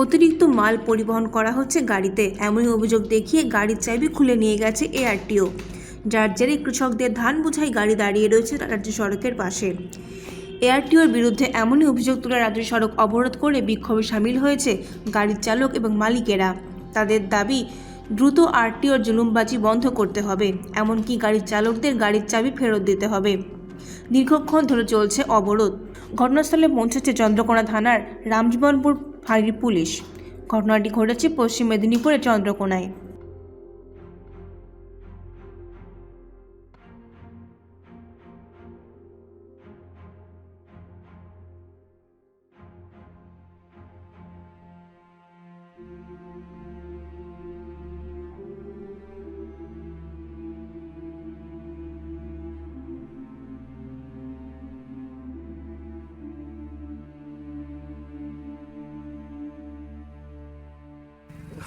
অতিরিক্ত মাল পরিবহন করা হচ্ছে গাড়িতে। এমনই অভিযোগ দেখিয়ে গাড়ির চাবি খুলে নিয়ে গেছে এআরটিও যার জেরে কৃষকদের ধান বোঝাই গাড়ি দাঁড়িয়ে রয়েছে রাজ্য সড়কের পাশে। এআরটিওর বিরুদ্ধে এমনই অভিযোগ তুলে রাজ্য সড়ক অবরোধ করে বিক্ষোভে সামিল হয়েছে গাড়ির চালক এবং মালিকেরা। তাদের দাবি, দ্রুত আরটিওর জুলুমবাজি বন্ধ করতে হবে, এমনকি গাড়ির চালকদের গাড়ির চাবি ফেরত দিতে হবে। দীর্ঘক্ষণ ধরে চলছে অবরোধ। ঘটনাস্থলে পৌঁছেছে চন্দ্রকোনা থানার রামজীবনপুর ফাঁড়ির পুলিশ। ঘটনাটি ঘটেছে পশ্চিম মেদিনীপুরের চন্দ্রকোনায়।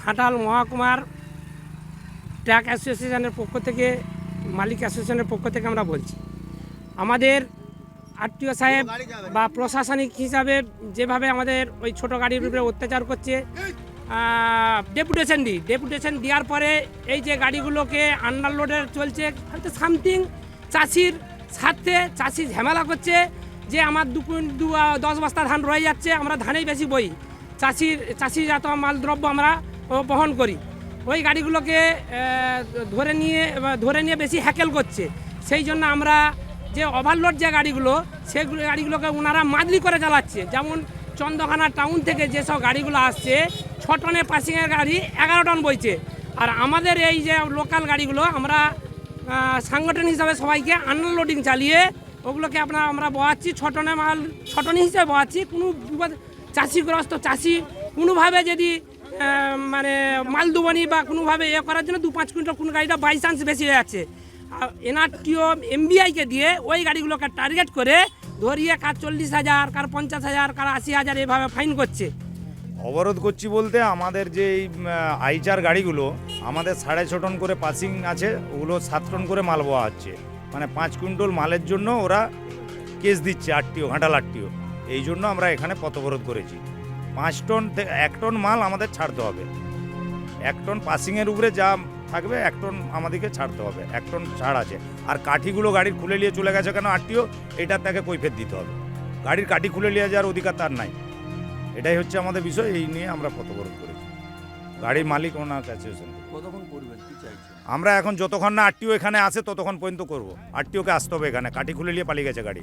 ঘাটাল মহকুমার ট্র্যাক অ্যাসোসিয়েশনের পক্ষ থেকে, মালিক অ্যাসোসিয়েশনের পক্ষ থেকে আমরা বলছি। আমাদের আরটিও সাহেব বা প্রশাসনিক হিসাবে যেভাবে আমাদের ওই ছোট গাড়ির উপরে অত্যাচার করছে ডেপুটেশন দিই ডেপুটেশন দেওয়ার পরে এই যে গাড়িগুলোকে আন্ডারলোডের চলছে হয়তো সামথিং চাষির স্বার্থে চাষি ঝামেলা করছে, যে আমার দু দু দশ বস্তা ধান রয়ে যাচ্ছে, আমরা ধানেই বেশি বই। চাষির, চাষিজাত মাল দ্রব্য আমরা বহন করি। ওই গাড়িগুলোকে ধরে নিয়ে ধরে নিয়ে বেশি হ্যাকেল করছে। সেই জন্য আমরা যে ওভারলোড যে গাড়িগুলো সেগুলো গাড়িগুলোকে ওনারা মাদলি করে চালাচ্ছে। যেমন চন্দ্রখানা টাউন থেকে যেসব গাড়িগুলো আসছে, ছ টনে পাসিংয়ের গাড়ি এগারো টন বইছে। আর আমাদের এই যে লোকাল গাড়িগুলো, আমরা সাংগঠন হিসাবে সবাইকে আনলোডিং চালিয়ে, ওগুলোকে আপনার, আমরা বয়াচ্ছি ছ টনের মাল, ছ টন হিসাবে বয়াচ্ছি কোনো চাষিগ্রস্ত চাষি কোনোভাবে যদি মানে মালদুবানি বা কোনোভাবে এ করার জন্য দু পাঁচ কুইন্টাল কোনো গাড়িটা বাই চান্স বেশি হয়ে যাচ্ছে। এনআরটিও এমবিআইকে দিয়ে ওই গাড়িগুলোকে টার্গেট করে ধরিয়ে কার চল্লিশ হাজার, কার পঞ্চাশ হাজার, কার আশি হাজার এভাবে ফাইন করছে। অবরোধ করছি বলতে আমাদের যে এই আইচার গাড়িগুলো, আমাদের সাড়ে ছ টন করে পাসিং আছে, ওগুলো সাত টন করে মাল বওয়া হচ্ছে। মানে পাঁচ কুইন্টাল মালের জন্য ওরা কেস দিচ্ছে আটটিও ঘাটাল আটটিও এই জন্য আমরা এখানে পথ অবরোধ করেছি। পাঁচ টন এক টন মাল আমাদের ছাড়তে হবে। এক টন পাসিংয়ের উপরে যা থাকবে এক টন আমাদেরকে ছাড়তে হবে এক টন ছাড় আছে। আর কাঠিগুলো গাড়ির খুলে নিয়ে চলে গেছে কেন আটটিও এটা তাকে কৈফের দিতে হবে। গাড়ির কাঠি খুলে নিয়ে যাওয়ার অধিকার তার নাই। এটাই হচ্ছে আমাদের বিষয় এই নিয়ে আমরা পথবরোধ করেছি। গাড়ির মালিক ওনার কাছে কতক্ষণ করবেন কি চাইছেন? আমরা এখন যতক্ষণ না আরটিও এখানে আসে ততক্ষণ পর্যন্ত করব। আরটিওকে আসতে হবে এখানে কাঠি খুলে নিয়ে পালিয়ে গেছে গাড়ি।